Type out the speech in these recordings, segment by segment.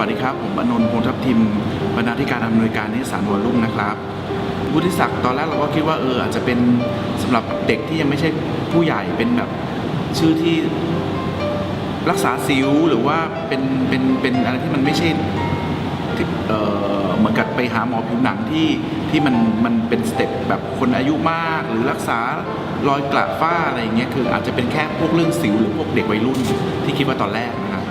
วัสดีครับ ผมอนนท์พงษ์ทัพทิมบรรณาธิการอำนวยการนิสสารหัวลุ่มนะครับวุฒิศักดิ์ตอนแรกเราก็คิดว่าเอออาจจะเป็นสำหรับเด็กที่ยังไม่ใช่ผู้ใหญ่เป็นแบบชื่อที่รักษาสิวหรือว่าเป็นเป็นเป็นอะไรที่มันไม่ใช่ที่เออเหมือนกับไปหาหมอผิวหนังที่ที่มันมันเป็นสเต็ปแบบคนอายุมากหรือรักษารอยกระฝ้าอะไรอย่างเงี้ยคืออาจจะเป็นแค่พวกเรื่องสิวหรือพวกเด็กวัยรุ่นที่คิดว่าตอนแรกนะครับ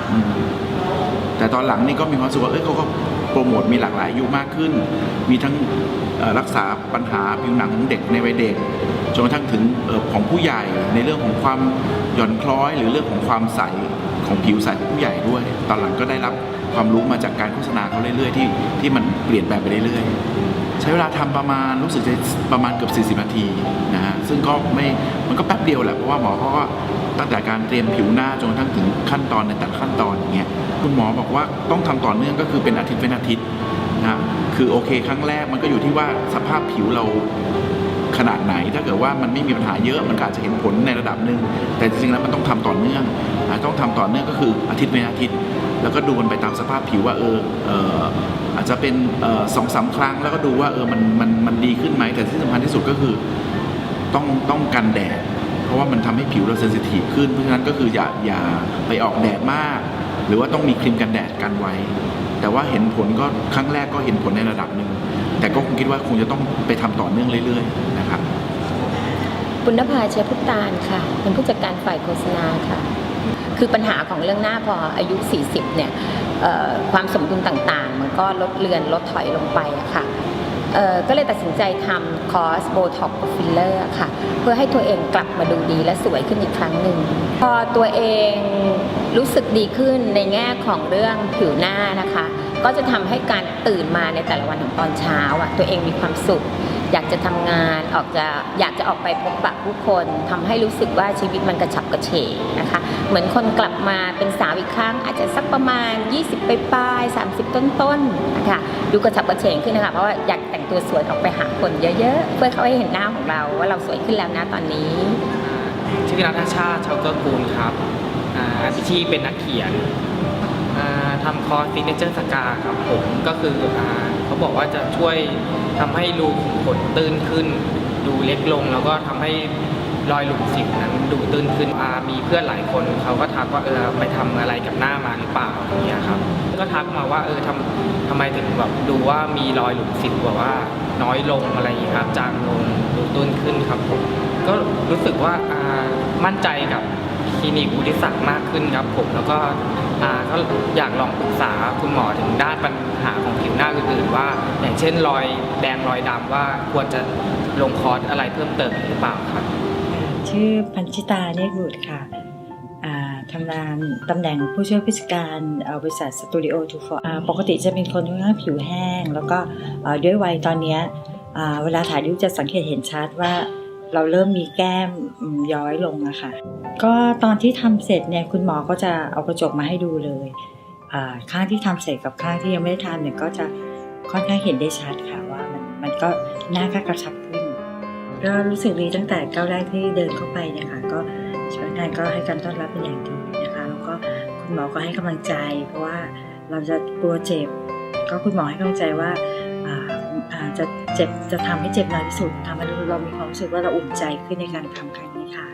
แต่ตอนหลังนี่ก็มีความรู้สึกว่าเอ้ยเขาก็โปรโมทมีหลากหลายอายุมากขึ้น มีทั้งรักษาปัญหาผิวหนังของเด็กในวัยเด็กจนกระทั่งถึงของผู้ใหญ่ในเรื่องของความหย่อนคล้อย หรือเรื่องของความใสของผิวใสของผู้ใหญ่ด้วย ตอนหลังก็ได้รับความรู้มาจากการโฆษณาเขาเรื่อยๆ ที่ที่มันเปลี่ยนแปลงไปเรื่อยๆ ใช้เวลาทำประมาณรู้สึกจะประมาณเกือบ 40 นาทีนะฮะซึ่งก็ไม่มันก็แป๊บเดียวแหละเพราะว่าหมอเขาก็ตั้งแต่การเตรียมผิวหน้าจนกระทั่งถึงขั้นตอนในแต่ละขั้นตอนอย่างเงี้ยคุณหมอบอกว่าต้องทำต่อเนื่องก็คือเป็นอาทิตย์เป็นอาทิตย์นะคือโอเคครั้งแรกมันก็อยู่ที่ว่าสภาพผิวเราขนาดไหน ถ้าเกิดว่ามันไม่มีปัญหาเยอะมันอาจจะเห็นผลในระดับหนึ่งแต่จริงๆแล้วมันต้องทำต่อเนื่อง ต้องทำต่อเนื่องก็คืออาทิตย์เป็นอาทิตย์ แล้วก็ดูกันไปตามสภาพผิวว่าเออเอออาจจะเป็นสองสามครั้งแล้วก็ดูว่าเออมันมันมันดีขึ้นไหมแต่ที่สำคัญที่สุดก็คือต้องต้องกันแดด เพราะว่ามันทำให้ผิวเราเซนซิทีฟขึ้น เพราะฉะนั้นก็คืออย่าอย่าไปออกแดดมาก หรือว่าต้องมีครีมกันแดดกันไว้ แต่ว่าเห็นผลก็ครั้งแรกก็เห็นผลในระดับหนึ่งแต่ก็คงคิดว่าคงจะต้องไปทำต่อเนื่องเรื่อยๆนะครับปุณภาเชยพุตานค่ะ เป็นผู้จัดการฝ่ายโฆษณาค่ะ คือปัญหาของเรื่องหน้าพออายุ 40 เนี่ยความสมดุลต่างๆ มันก็ลดเลือนลดถอยลงไปอะค่ะก็เลยตัดสินใจทำคอร์สโบท็อกฟิลเลอร์ค่ะ เพื่อให้ตัวเองกลับมาดูดีและสวยขึ้นอีกครั้งหนึ่ง พอตัวเองรู้สึกดีขึ้นในแง่ของเรื่องผิวหน้านะคะ ก็จะทำให้การตื่นมาในแต่ละวันของตอนเช้าอะตัวเองมีความสุข อยากจะทำงานออกจะอยากจะออกไปพบปะผู้คนทำให้รู้สึกว่าชีวิตมันกระฉับกระเฉงนะคะ เหมือนคนกลับมาเป็นสาวอีกครั้ง อาจจะสักประมาณ 20ปลาย30 ต้นๆนนะคะดูกระฉับกระเฉงขึ้นนะคะเพราะว่าอยากแต่งตัวสวยออกไปหาคนเยอะๆ เพื่อเขาให้เห็นหน้าของเราว่าเราสวยขึ้นแล้วนะตอนนี้ชื่อนัทชาติชาวเกอร์กูลครับอาชีพเป็นนักเขียน ทำคอร์สฟิกเนเจอร์สกาครับผมก็คืออเขาบอกว่าจะช่วยทำให้รูขุมขนตื้นขึ้น ดูเล็กลง แล้วก็ทำให้รอยหลุมสิวนั้นดูตื้นขึ้นมีเพื่อนหลายคนเขาก็ทักว่าเออไปทำอะไรกับหน้ามาหรือเปล่าอย่างเงี้ยครับ ก็ทักมาว่าเออทำทำไมถึงแบบดูว่ามีรอยหลุมสิวแบบว่าน้อยลงอะไรอย่างเงี้ยครับจางลงดูตื้นขึ้นครับผมก็รู้สึกว่าอ่ามั่นใจกับ คลินิกอุทิศักดิ์มากขึ้นครับผมแล้วก็อ่าก็อยากลองปรึกษาคุณหมอถึงด้านปัญหาของผิวหน้าอื่นๆว่า อย่างเช่นรอยแดงรอยดำว่าควรจะลงคอร์สอะไรเพิ่มเติมหรือเปล่าครับ ชื่อพันชิตาเนตรบุตรค่ะอ่าทำงานตำแหน่งผู้ช่วยผู้จัดการเอ่อบริษัทสตูดิโอทูฟอร์ปกติจะเป็นคนค่อนข้างผิวแห้ง แล้วก็เอ่อด้วยวัยตอนเนี้ยอ่าเวลาถ่ายรูปจะสังเกตเห็นชัดว่า เราเริ่มมีแก้มย้อยลงอะค่ะ ก็ตอนที่ทำเสร็จเนี่ยคุณหมอก็จะเอากระจกมาให้ดูเลยข้างที่ทำเสร็จกับข้างที่ยังไม่ได้ทำเนี่ยก็จะค่อนข้างเห็นได้ชัดค่ะว่ามันมันก็หน้าก็กระชับขึ้น ก็รู้สึกดีตั้งแต่ก้าวแรกที่เดินเข้าไปเนี่ยค่ะก็พนักงานก็ให้การต้อนรับเป็นอย่างดีนะคะแล้วก็คุณหมอก็ให้กำลังใจ เพราะว่าเราจะกลัวเจ็บ ก็คุณหมอให้กำลังใจว่า จะเจ็บจะทำให้เจ็บน้อยที่สุดทำให้เรามีความรู้สึกว่าเราอุ่นใจขึ้นในการทำครั้งนี้ค่ะ